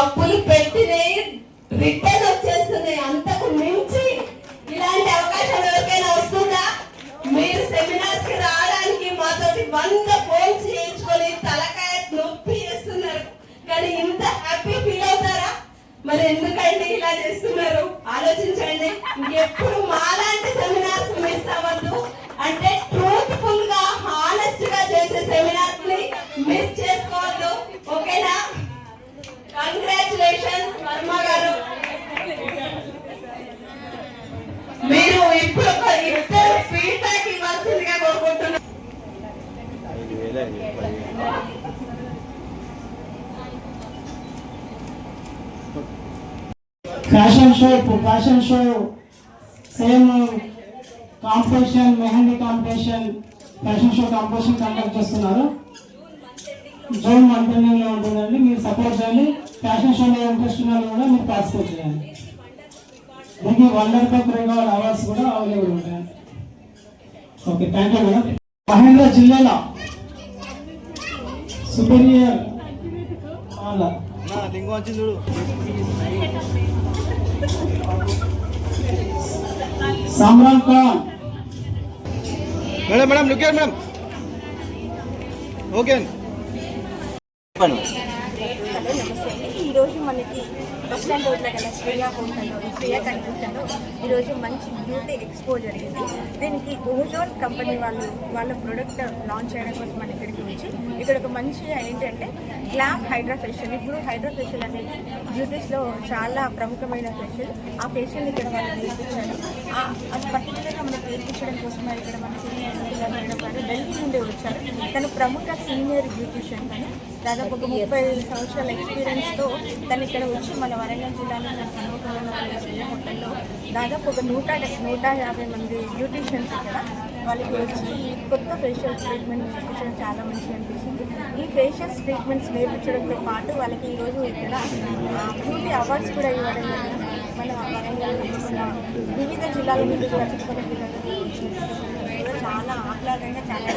డబ్బులు పెట్టినవి రిటర్న్ వచ్చేస్తున్నాయి. అంతకు మించి ఇలాంటి అవకాశం ఎవరికైనా వస్తుందా? మీరు సెమినార్స్కి రావడానికి మాతోటి వంద ఫోన్స్ చేయించుకొని తలకాయ నొప్పి చేస్తున్నారు. కానీ ఇంత హ్యాపీ ఫీల్ అవుతారా? మరి ఎందుకండి ఇలా చేస్తున్నారు? ఆలోచించండి. ఇంకెప్పుడు మాలా ఇద్దరు ఫీడ్బ్యాక్ ఇవ్వాల్సిందిగా కోరుకుంటున్నాను ఫ్యాషన్ షో ఇప్పుడు fashion show same competition mehndi competition fashion show competition conduct చేస్తున్నారు. జూన్ మంత్ ఉంటుందండి. మీరు సపోర్ట్ చేయండి. ఫ్యాషన్ షోలో ఇంట్రెస్ట్ ఉన్న కూడా మీరు పార్టిసిపేట్ చేయండి. దీనికి వండర్ కప్ రికార్డ్ అవార్డ్స్ కూడా అవైలబుల్ ఉంటాయి. Okay thank you madam Mahendra జిల్లాలో superior Samran Khan. Madam madam look madam. Okay. నమస్తే. అండి మనకి బస్ స్టాండ్ రోడ్లో గల శ్రేయా హోటల్లో ఈ శ్రేయా కన్వెన్షన్లో ఈరోజు మంచి బ్యూటీ ఎక్స్పో జరిగింది. దీనికి ఓజోన్ కంపెనీ వాళ్ళు వాళ్ళ ప్రొడక్ట్ లాంచ్ చేయడం కోసం మన ఇక్కడికి వచ్చి ఇక్కడ ఒక మంచి ఏంటంటే గ్లామ్ హైడ్రా ఫేషియల్ ఇప్పుడు హైడ్రా ఫేషియల్ అనేది బ్యూటీస్లో చాలా ప్రముఖమైన ఫేషియల్ ఆ ఫేషియల్ ఇక్కడ వాళ్ళు నేర్పించారు ఆ- అది పర్టికులర్గా మనకి చేయించడం కోసం ఇక్కడ మన సీనియర్ గారు ఢిల్లీ నుండి వచ్చారు. తను ప్రముఖ సీనియర్ బ్యూటిషియన్ తను. దాదాపు ఒక ముప్పై సంవత్సరాల ఎక్స్పీరియన్స్తో తను ఇక్కడ వచ్చి మన వరంగల్ జిల్లాలో మన కన్వకంలో హోటల్లో దాదాపు ఒక నూట నూట యాభై మంది బ్యూటిషియన్స్ ఇక్కడ వాళ్ళకి వచ్చి కొత్త ఫేషియల్ ట్రీట్మెంట్ నేర్పించడం చాలా మంచిగా అనిపిస్తుంది. ఈ ఫేషియల్స్ ట్రీట్మెంట్స్ నేర్పించడంతో పాటు వాళ్ళకి ఈరోజు ఇక్కడ బ్యూటీ అవార్డ్స్ కూడా ఇవ్వడం జరిగింది. మన వివిధ జిల్లాల నుండి కూడా చుట్టుపక్కల చాలా ఆహ్లాదంగా చాలా